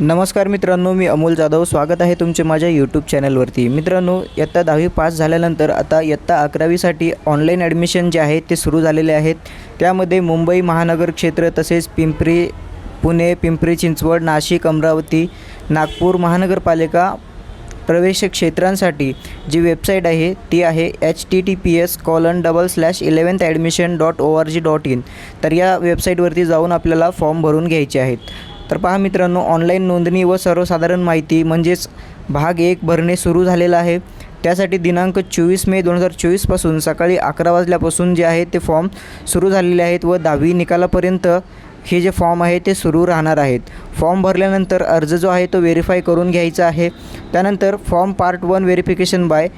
नमस्कार मित्रांनो मी अमोल जाधव. स्वागत आहे तुमचे माझ्या यूट्यूब चॅनलवरती मित्रांनो इयत्ता दहावी पास झाल्यानंतर आता इयत्ता अकरावीसाठी ऑनलाईन ॲडमिशन जे आहे ते सुरू झालेले आहेत. त्यामध्ये मुंबई महानगर क्षेत्र तसेच पिंपरी पुणे पिंपरी चिंचवड नाशिक अमरावती नागपूर महानगरपालिका प्रवेश क्षेत्रांसाठी जी वेबसाईट आहे ती आहे H T T P S colon double slash eleventh admission dot O R G dot in तर या वेबसाईटवरती जाऊन आपल्याला फॉर्म भरून घ्यायचे आहेत. तर पहा मित्रांनो ऑनलाईन नोंदणी व सर्वसाधारण माहिती म्हणजेच भाग एक भरणे सुरू झालेलं आहे. त्यासाठी दिनांक चोवीस मे दोन हजार चोवीसपासून सकाळी अकरा वाजल्यापासून जे आहे ते फॉर्म सुरू झालेले आहेत व दहावी निकालापर्यंत हे जे फॉर्म आहे ते सुरू राहणार आहेत. फॉर्म भरल्यानंतर अर्ज जो आहे तो व्हेरीफाय करून घ्यायचा आहे. त्यानंतर form part one verification by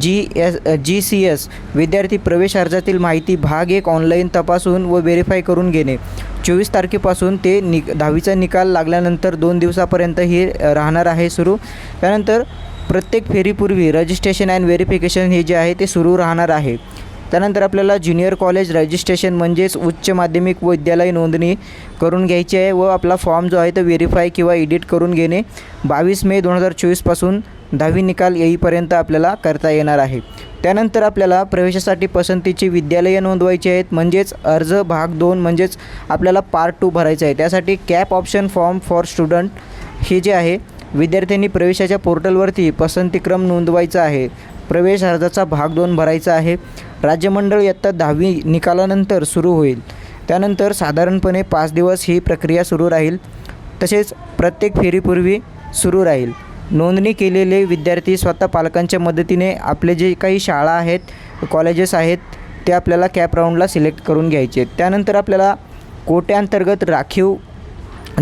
G S G C S विद्यार्थी प्रवेश अर्जातील माहिती भाग एक ऑनलाईन तपासून व व्हेरीफाय करून घेणे. चोवीस तारखेपासून ते नि दहावीचा निकाल लागल्यानंतर दोन दिवसापर्यंत हे राहणार आहे सुरू. त्यानंतर प्रत्येक फेरीपूर्वी रजिस्ट्रेशन अँड व्हेरिफिकेशन हे जे आहे ते सुरू राहणार आहे. त्यानंतर आपल्याला ज्युनियर कॉलेज रजिस्ट्रेशन म्हणजेच उच्च माध्यमिक व विद्यालय नोंदणी करून घ्यायची आहे व आपला फॉर्म जो आहे तो व्हेरीफाय किंवा एडिट करून घेणे. बावीस मे दोन हजार चोवीसपासून दहावी निकाल येईपर्यंत आपल्याला करता येणार आहे. त्यानंतर आपल्याला प्रवेशासाठी पसंतीची विद्यालयं नोंदवायची आहेत. म्हणजेच अर्ज भाग दोन म्हणजेच आपल्याला पार्ट टू भरायचं आहे. त्यासाठी CAP option form for student हे जे आहे विद्यार्थ्यांनी प्रवेशाच्या पोर्टलवरती पसंतीक्रम नोंदवायचा आहे. प्रवेश अर्जाचा भाग दोन भरायचा आहे. राज्यमंडळ इयत्ता दहावी निकालानंतर सुरू होईल. त्यानंतर साधारणपणे पाच दिवस ही प्रक्रिया सुरू राहील. तसेच प्रत्येक फेरीपूर्वी सुरू राहील. नोंदणी केलेले विद्यार्थी स्वतः पालकांच्या मदतीने आपले जे काही शाळा आहेत कॉलेजेस आहेत ते आपल्याला कॅप राऊंडला सिलेक्ट करून घ्यायचे. त्यानंतर आपल्याला कोट्यांतर्गत राखीव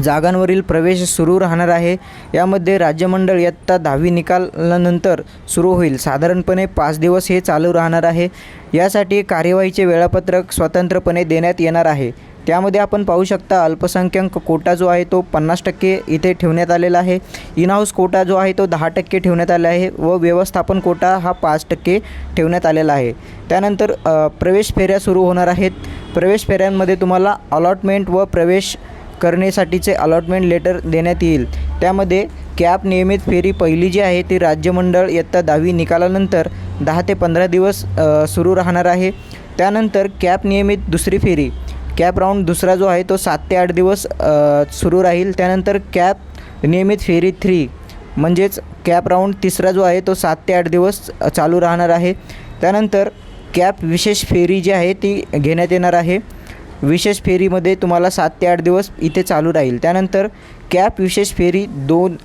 जागांवरील प्रवेश सुरू राहणार आहे. यामध्ये राज्यमंडळ इयत्ता दहावी निकालानंतर सुरू होईल. साधारणपणे पाच दिवस हे चालू राहणार आहे. यासाठी कार्यवाहीचे वेळापत्रक स्वतंत्रपणे देण्यात येणार आहे. त्यामध्ये आपण पाहू शकता अल्पसंख्याक कोटा जो आहे तो पन्नास टक्के इथे ठेवण्यात आलेला आहे. इनहाऊस कोटा जो आहे तो दहा टक्के ठेवण्यात आला आहे व व्यवस्थापन कोटा हा पाच टक्के ठेवण्यात आलेला आहे. त्यानंतर प्रवेश फेऱ्या सुरू होणार आहेत. प्रवेश फेऱ्यांमध्ये तुम्हाला अलॉटमेंट व प्रवेश करण्यासाठीचे अलॉटमेंट लेटर देण्यात येईल. त्यामध्ये कॅप नियमित फेरी पहिली जी आहे ती राज्यमंडळ इयत्ता दहावी निकालानंतर दहा ते पंधरा दिवस सुरू राहणार आहे. त्यानंतर कॅप नियमित दुसरी फेरी कॅप राऊंड दुसरा जो आहे तो सात ते आठ दिवस सुरू राहील. त्यानंतर कॅप नियमित फेरी थ्री म्हणजेच कॅप राऊंड तिसरा जो आहे तो सात ते आठ दिवस चालू राहणार आहे. त्यानंतर कॅप विशेष फेरी जी आहे ती घेण्यात येणार आहे. विशेष फेरीमध्ये तुम्हाला सात ते आठ दिवस इथे चालू राहील. त्यानंतर कॅप विशेष फेरी दोन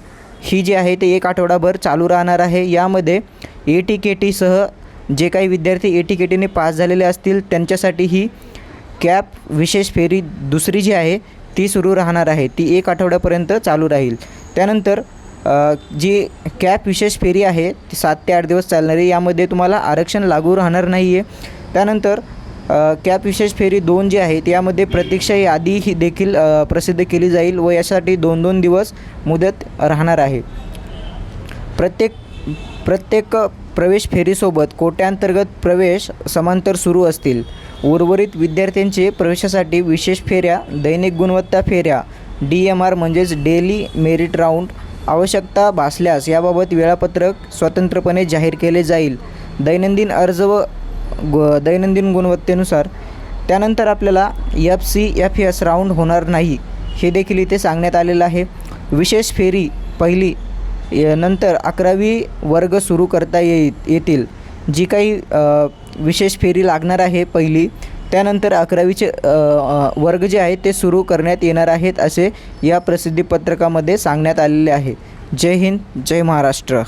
ही जी आहे ते एक आठवडाभर चालू राहणार आहे. यामध्ये ए टी के टीसह जे काही विद्यार्थी ए टी के टीने पास झालेले असतील त्यांच्यासाठी ही कॅप विशेष फेरी दुसरी जी आहे ती सुरू राहणार आहे. ती एक आठवड्यापर्यंत चालू राहील. त्यानंतर जी कॅप विशेष फेरी आहे ती सात ते आठ दिवस चालणारी यामध्ये तुम्हाला आरक्षण लागू राहणार नाही आहे त्यानंतर कॅप विशेष फेरी दोन जी आहे यामध्ये प्रतीक्षा यादी ही देखील प्रसिद्ध केली जाईल व यासाठी दोन दोन दिवस मुदत राहणार आहे. प्रत्येक प्रत्येक प्रवेश फेरीसोबत कोट्यांतर्गत प्रवेश समांतर सुरू असतील. उर्वरित विद्यार्थ्यांचे प्रवेशासाठी विशेष फेऱ्या दैनिक गुणवत्ता फेऱ्या डी एम आर म्हणजेच डेली मेरिट राऊंड आवश्यकता भासल्यास याबाबत वेळापत्रक स्वतंत्रपणे जाहीर केले जाईल. दैनंदिन अर्ज व गु दैनंदिन गुणवत्तेनुसार त्यानंतर आपल्याला F C F S round होणार नाही हे देखील इथे सांगण्यात आलेलं आहे. विशेष फेरी पहिली य- नंतर अकरावी वर्ग सुरू करता येईल येतील. जी काही विशेष फेरी लागणार आहे पहिली. त्यानंतर अकरावीचे वर्ग जे आहेत ते सुरू करण्यात येणार आहेत असे या प्रसिद्धीपत्रकामध्ये सांगण्यात आलेले आहे. जय हिंद जय महाराष्ट्र.